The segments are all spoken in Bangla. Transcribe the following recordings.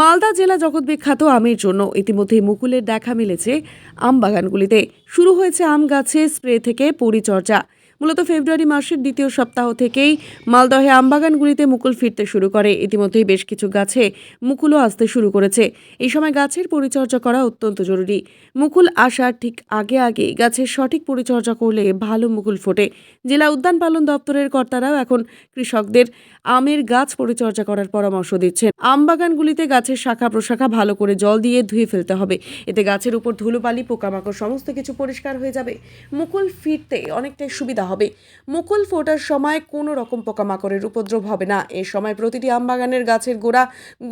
মালদা জেলা জগৎ বিখ্যাত আমের জন্য ইতিমধ্যে মুকুলের দেখা মিলেছে আম বাগানগুলিতে শুরু হয়েছে আম গাছে স্প্রে থেকে পরিচর্যা। মূলত ফেব্রুয়ারি মাসের দ্বিতীয় সপ্তাহ থেকেই মালদহে আম বাগানগুলিতে মুকুল ফিরতে শুরু করে। ইতিমধ্যেই বেশ কিছু গাছে মুকুলও আসতে শুরু করেছে। এই সময় গাছের পরিচর্যা করা অত্যন্ত জরুরি। মুকুল আসার ঠিক আগে আগে গাছের সঠিক পরিচর্যা করলে ভালো মুকুল ফোটে। জেলা উদ্যান পালন দপ্তরের কর্তারাও এখন কৃষকদের আমের গাছ পরিচর্যা করার পরামর্শ দিচ্ছেন। আম বাগানগুলিতে গাছের শাখা প্রশাখা ভালো করে জল দিয়ে ধুয়ে ফেলতে হবে। এতে গাছের উপর ধুলোবালি, পোকামাকড় সমস্ত কিছু পরিষ্কার হয়ে যাবে। মুকুল ফিরতে অনেকটাই সুবিধা হবে। মুকুল ফোটার সময় কোনো রকম পোকামাকড়ের উপদ্রব হবে না। এ সময় প্রতিটি আম বাগানের গাছের গোড়া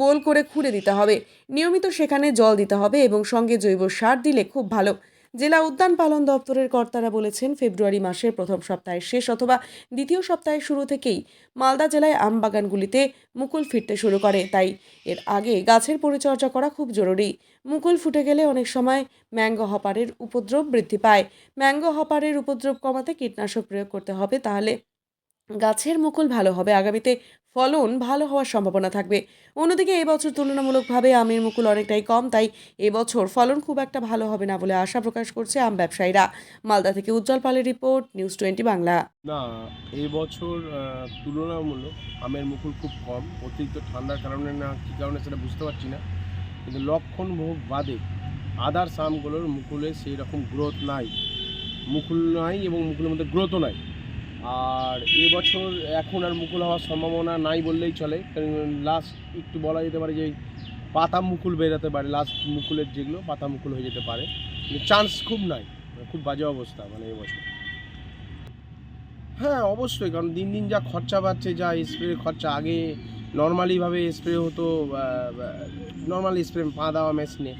গোল করে খুঁড়ে দিতে হবে। নিয়মিত সেখানে জল দিতে হবে এবং সঙ্গে জৈব সার দিলে খুব ভালো। জেলা উদ্যান পালন দপ্তরের কর্তারা বলেছেন, ফেব্রুয়ারি মাসের প্রথম সপ্তাহের শেষ অথবা দ্বিতীয় সপ্তাহের শুরু থেকেই মালদা জেলায় আম বাগানগুলিতে মুকুল ফিরতে শুরু করে। তাই এর আগে গাছের পরিচর্যা করা খুব জরুরি। মুকুল ফুটে গেলে অনেক সময় ম্যাঙ্গো হপারের উপদ্রব বৃদ্ধি পায়। ম্যাঙ্গো হপারের উপদ্রব কমাতে কীটনাশক প্রয়োগ করতে হবে, তাহলে গাছের মুকুল ভালো হবে। আগামীতে ফলন ভালো হওয়ার সম্ভাবনা থাকবে। অন্যদিকে এবছর তুলনামূলকভাবে আমের মুকুল অনেকটাই কম, তাই এবছর ফলন খুব একটা ভালো হবে না বলে আশা প্রকাশ করছে আম ব্যবসায়ীরা। মালদা থেকে উজ্জ্বল পালের রিপোর্ট, নিউজ টোয়েন্টি বাংলা। না এই বছর তুলনামূলক আমের মুকুল খুব কম। অতিরিক্ত ঠান্ডার কারণে না, কী কারণে সেটা বুঝতে পারছি না। কিন্তু লক্ষণ ভোগ বাদে আদার্স আমগুলোর মুকুলে সেই রকম গ্রোথ নাই। মুকুল নাই এবং মুকুলের মধ্যে গ্রোথও নাই। আর এবছর এখন আর মুকুল হওয়ার সম্ভাবনা নাই বললেই চলে, কারণ লাস্ট একটু বলা যেতে পারে যে পাতা মুকুল বেরোতে পারে লাস্ট মুকুলের যেগুলো পাতা মুকুল হয়ে যেতে পারে। চান্স খুব নাই, খুব বাজে অবস্থা মানে এবছর। হ্যাঁ অবশ্যই, কারণ দিন দিন যা খরচা বাড়ছে, যা স্প্রে খরচা, আগে নর্মালিভাবে স্প্রে হতো নর্মাল স্প্রে পা দেওয়া মেশিনে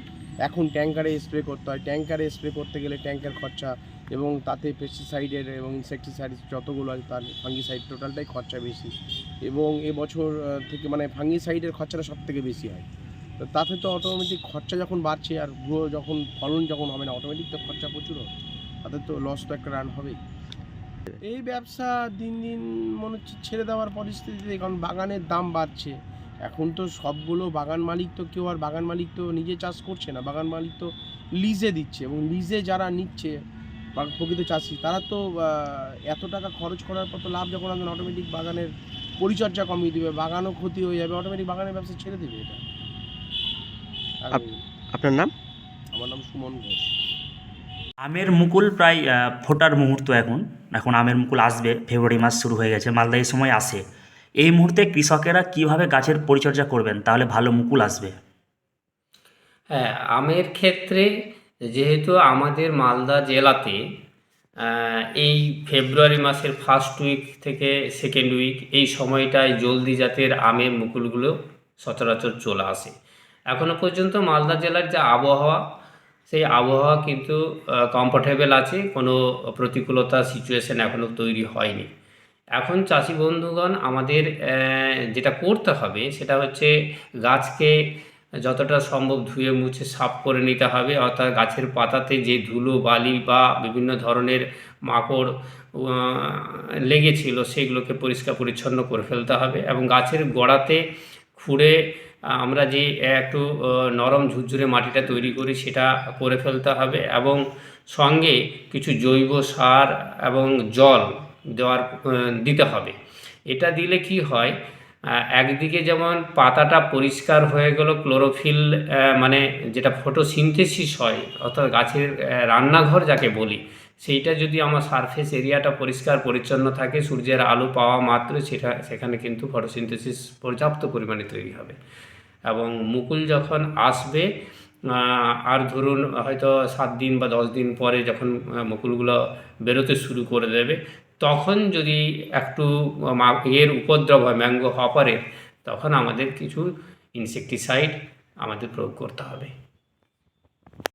এখন ট্যাঙ্কারে স্প্রে করতে হয়। ট্যাঙ্কারে স্প্রে করতে গেলে ট্যাঙ্কের খরচা এবং তাতে পেস্টিসাইডের এবং ইনসেকটিসাইড যতগুলো আছে তার ফাঙ্গিসাইড টোটালটাই খরচা বেশি। এবং এবছর থেকে মানে ফাঙ্গিসাইডের খরচাটা সব থেকে বেশি হয়। তো তাতে তো অটোমেটিক খরচা যখন বাড়ছে আর গ্রো যখন, ফলন যখন হবে না অটোমেটিক তো খরচা প্রচুর হবে। তাতে তো লস তো একটা রান হবেই। এই ব্যবসা দিন দিন মনে হচ্ছে ছেড়ে দেওয়ার পরিস্থিতিতে, কারণ বাগানের দাম বাড়ছে। এখন তো সবগুলো বাগান মালিক তো কেউ আর বাগান মালিক তো নিজে চাষ করছে না বাগান মালিক তো লিজে দিচ্ছে এবং লিজে যারা নিচ্ছে প্রকৃত চাষি তারা তো এত টাকা খরচ করার পর তো লাভ যখন আসবে অটোমেটিক বাগানের পরিচর্যা কমিয়ে দিবে বাগানও ক্ষতি হয়ে যাবে অটোমেটিক বাগানের ব্যবসা ছেড়ে দেবে এটা। আপনার নাম? আমার নাম সুমন ঘোষ। আমের মুকুল প্রায় ফোটার মুহূর্ত এখন এখন আমের মুকুল আসবে ফেব্রুয়ারি মাস শুরু হয়ে গেছে মালদা এই সময় আসে। এই মুহূর্তে কৃষকেরা কীভাবে গাছের পরিচর্যা করবেন? তাহলে ভালো মুকুল আসবে। হ্যাঁ আমের ক্ষেত্রে যেহেতু আমাদের মালদা জেলাতে এই ফেব্রুয়ারি মাসের ফার্স্ট উইক থেকে সেকেন্ড উইক এই সময়টায় জলদি জাতের আমের মুকুলগুলো সচরাচর চলে আসে। এখনও পর্যন্ত মালদা জেলার যে আবহাওয়া, সেই আবহাওয়া কিন্তু কমফোর্টেবল আছে, কোনো প্রতিকূলতা সিচুয়েশন এখনও তৈরি হয়নি। এখন চাষি বন্ধুগণ, আমাদের যেটা করতে হবে সেটা হচ্ছে গাছকে যতটা সম্ভব ধুয়ে মুছে সাফ করে নিতে হবে। অর্থাৎ গাছের পাতাতে যে ধুলো, বালি বা বিভিন্ন ধরনের মাকড় লেগেছিল সেগুলোকে পরিষ্কার পরিচ্ছন্ন করে ফেলতে হবে এবং গাছের গোড়াতে খুঁড়ে আমরা যে একটু নরম ঝুরঝুরে মাটিটা তৈরি করি সেটা করে ফেলতে হবে এবং সঙ্গে কিছু জৈব সার এবং জল দেওয়ার দিতে হবে। এটা দিলে কি হয় একদিকে যেমন পাতাটা পরিষ্কার হয়ে গেল, ক্লোরোফিল মানে যেটা ফটোসিনথেসিস হয়, অর্থাৎ গাছের রান্নাঘর যাকে বলি, সেইটা যদি আমার সারফেস এরিয়াটা পরিষ্কার পরিচ্ছন্ন থাকে, সূর্যের আলো পাওয়া মাত্র, সেটা, সেখানে কিন্তু ফটোসিনথেসিস পর্যাপ্ত পরিমাণে তৈরি হবে। এবং মুকুল যখন আসবে আর ধরুন হয়তো সাত দিন বা দশ দিন পরে যখন মুকুলগুলো বেরোতে শুরু করে দেবে তখন যদি একটু এর উপদ্রব হয় ম্যাঙ্গো হপারের তখন আমাদের কিছু ইনসেকটিসাইড আমাদের প্রয়োগ করতে হবে।